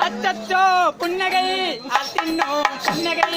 അച്ചോ പുന്നകൈ അത്തിന്നോ പുന്നകൈ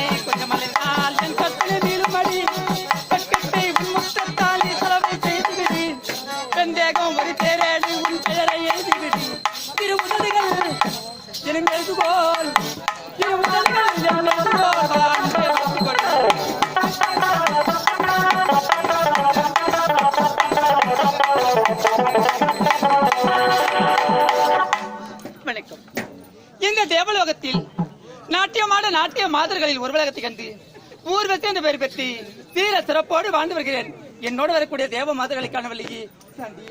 கோமதி பேரடி உன் பெயரை எழுதிவிட்டு இரு முதல்கள் எனும் எழுதுகோள். இரு வணக்கம். எங்க தேவலோகத்தில் நாட்டியமான நாட்டிய மாதர்களில் ஒருவலகத்தை கண்டு ஊர்வசி என்று பெயர் பெற்றி தீர சிறப்போடு வாழ்ந்து வருகிறேன். என்னோடு வரக்கூடிய தேவ மாதர்களை காணவில்லையே. 降 低